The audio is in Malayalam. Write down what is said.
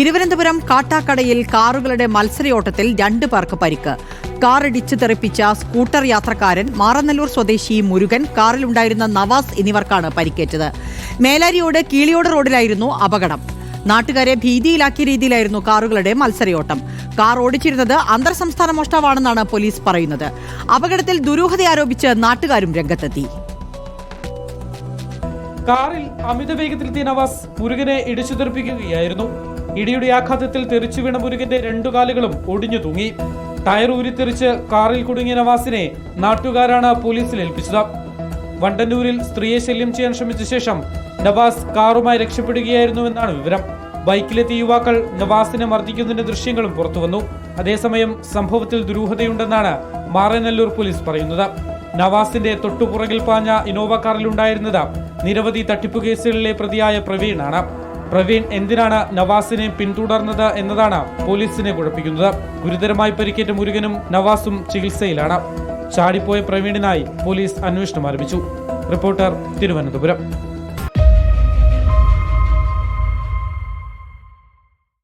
തിരുവനന്തപുരം കാട്ടാക്കടയിൽ കാറുകളുടെ മത്സരയോട്ടത്തിൽ രണ്ടു പേർക്ക് പരിക്ക്. കാറിടിച്ചു തെറിപ്പിച്ച സ്കൂട്ടർ യാത്രക്കാരൻ മാറനല്ലൂർ സ്വദേശി മുരുകൻ കാറിലുണ്ടായിരുന്ന നവാസ് എന്നിവർക്കാണ് പരിക്കേറ്റത്. മേലാരിയോട് കീളിയോട് റോഡിലായിരുന്നു അപകടം. നാട്ടുകാരെ ഭീതിയിലാക്കിയ രീതിയിലായിരുന്നു കാറുകളുടെ മത്സരയോട്ടം. കാർ ഓടിച്ചിരുന്നത് അന്തർ സംസ്ഥാന മോഷ്ടാവാണെന്നാണ് പോലീസ് പറയുന്നത്. അപകടത്തിൽ ദുരൂഹത ആരോപിച്ച് നാട്ടുകാരും രംഗത്തെത്തി. കാറിൽ അമിത വേഗത്തിലെത്തിയ നവാസ് മുരുകനെ ഇടിച്ചു തെറിപ്പിക്കുകയായിരുന്നു ഇടിയുടെ ആഘാതത്തിൽ തെറിച്ചു വീണ മുരുകന്റെ രണ്ടു കാലുകളും ഒടിഞ്ഞു തൂങ്ങി. ടയർ ഊരിത്തെറിച്ച് കാറിൽ കുടുങ്ങിയ നവാസിനെ നാട്ടുകാരാണ് പോലീസിൽ ഏൽപ്പിച്ചത്. വണ്ടന്നൂരിൽ സ്ത്രീയെ ശല്യം ചെയ്യാൻ ശ്രമിച്ച ശേഷം നവാസ് കാറുമായി രക്ഷപ്പെടുകയായിരുന്നുവെന്നാണ് വിവരം. ബൈക്കിലെത്തിയ യുവാക്കൾ നവാസിനെ മർദ്ദിക്കുന്നതിന്റെ ദൃശ്യങ്ങളും പുറത്തുവന്നു. അതേസമയം സംഭവത്തിൽ ദുരൂഹതയുണ്ടെന്നാണ് മാറനല്ലൂർ പോലീസ് പറയുന്നത്. നവാസിന്റെ തൊട്ടുപുറകിൽ പാഞ്ഞ ഇനോവ കാറിലുണ്ടായിരുന്നത് നിരവധി തട്ടിപ്പു കേസുകളിലെ പ്രതിയായ പ്രവീണാണ്. പ്രവീൺ എന്തിനാണ് നവാസിനെ പിന്തുടർന്നത് എന്നതാണ് പോലീസിനെ കുഴപ്പിക്കുന്നത്. ഗുരുതരമായി പരിക്കേറ്റ മുരുകനും നവാസും ചികിത്സയിലാണ്. ചാടിപ്പോയ പ്രവീണിനായി പോലീസ് അന്വേഷണം ആരംഭിച്ചു. റിപ്പോർട്ടർ തിരുവനന്തപുരം.